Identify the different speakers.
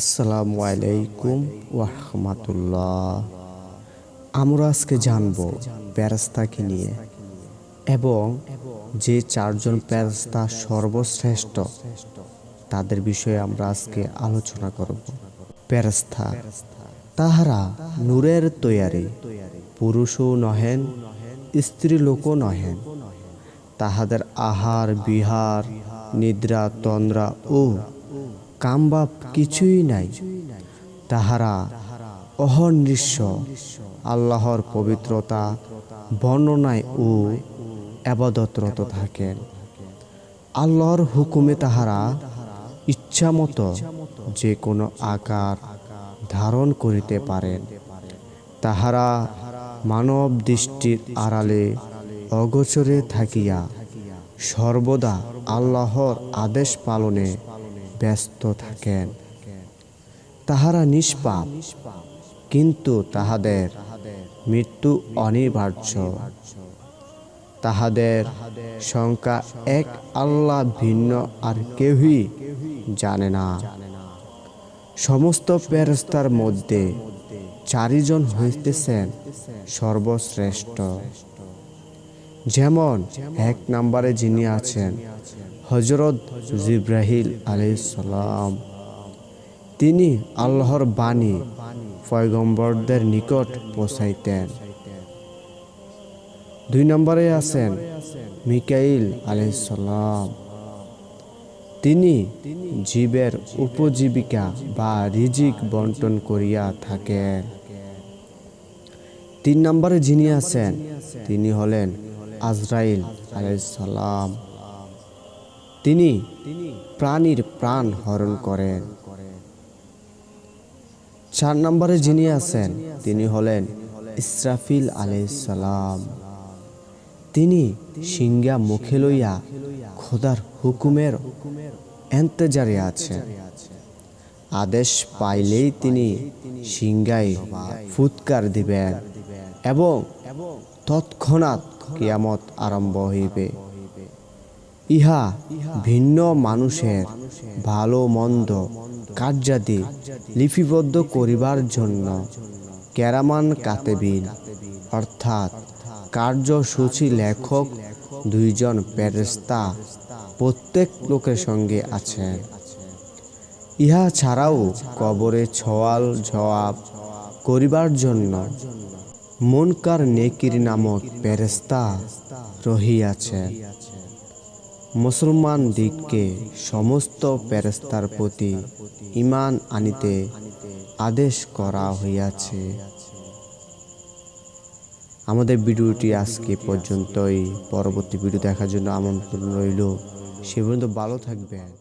Speaker 1: আসসালামু আলাইকুম ওয়াহমাতুল্লাহ আমরা আজকে জানব প্যারাস্তাকে নিয়ে এবং যে চারজন প্যারাস্তা সর্বশ্রেষ্ঠ তাদের বিষয়ে আমরা আজকে আলোচনা করব। প্যারাস্তা, তাহারা নূরের তৈয়ারি পুরুষও নহেন, স্ত্রী লোকও নহেন। তাহাদের আহার, বিহার, নিদ্রা, তন্দ্রা ও কামবাপ কিছুই নাই। তাহারা অহর্নিশ আল্লাহর পবিত্রতা, বর্ণনায় ও আবাদতরত থাকেন। আল্লাহর হুকুমে তাহারা ইচ্ছামতো যে কোনো আকার ধারণ করিতে পারেন। তাহারা মানব দৃষ্টির আড়ালে অগোচরে থাকিয়া সর্বদা আল্লাহর আদেশ পালনে ব্যস্ত থাকেন। তাহারা নিষ্পাপ, কিন্তু তাহাদের মৃত্যু অনিবার্য। তাহাদের সংখ্যা এক আল্লাহ ভিন্ন আর কেউই জানে না। সমস্ত ফেরেস্তার মধ্যে চারিজন হইতেছেন সর্বশ্রেষ্ঠ। যেমন এক নম্বরে যিনি আছেন হজরত জিব্রাহিল আলাইসালাম তিনি আল্লাহর বাণী পয়গম্বরদের নিকট পৌঁছাইতেন। দুই নম্বরে আছেন মিকাইল আলাইসালাম তিনি জীবের উপজীবিকা বা রিজিক বন্টন করিয়া থাকেন। তিন নম্বরে যিনি আছেন, তিনি হলেন আজরাইল আলাইসালাম তিনি প্রাণীর প্রাণ হরণ করেন। চার নম্বরে যিনি আছেন, তিনি হলেন ইসরাফিল আলাইসালাম তিনি সিংহা মুখে লইয়া খোদার হুকুমের এন্তেজারে আছেন। আদেশ পাইলেই তিনি সিংহায় ফুৎকার দিবেন এবং তৎক্ষণাৎ কিয়ামত আরম্ভ হইবে। ইহা ভিন্ন মানুষের ভালো, মন্দ কার্যাদি লিপিবদ্ধ করিবার জন্য ক্যারামান কাতেবিন, অর্থাৎ কার্যসূচি লেখক দুইজন প্যারেস্তা প্রত্যেক লোকের সঙ্গে আছেন। ইহা ছাড়াও কবরে ছোয়াল জবাব করিবার জন্য মনকার নেকির নামক প্যারেস্তা রহিয়াছে। মুসলমান দিককে সমস্ত প্যারেস্তার প্রতি ইমান আনিতে আদেশ করা হইয়াছে। আমাদের ভিডিওটি আজকে পর্যন্তই। পরবর্তী ভিডিও দেখার জন্য আমন্ত্রণ রইল। সে পর্যন্ত ভালো থাকবেন।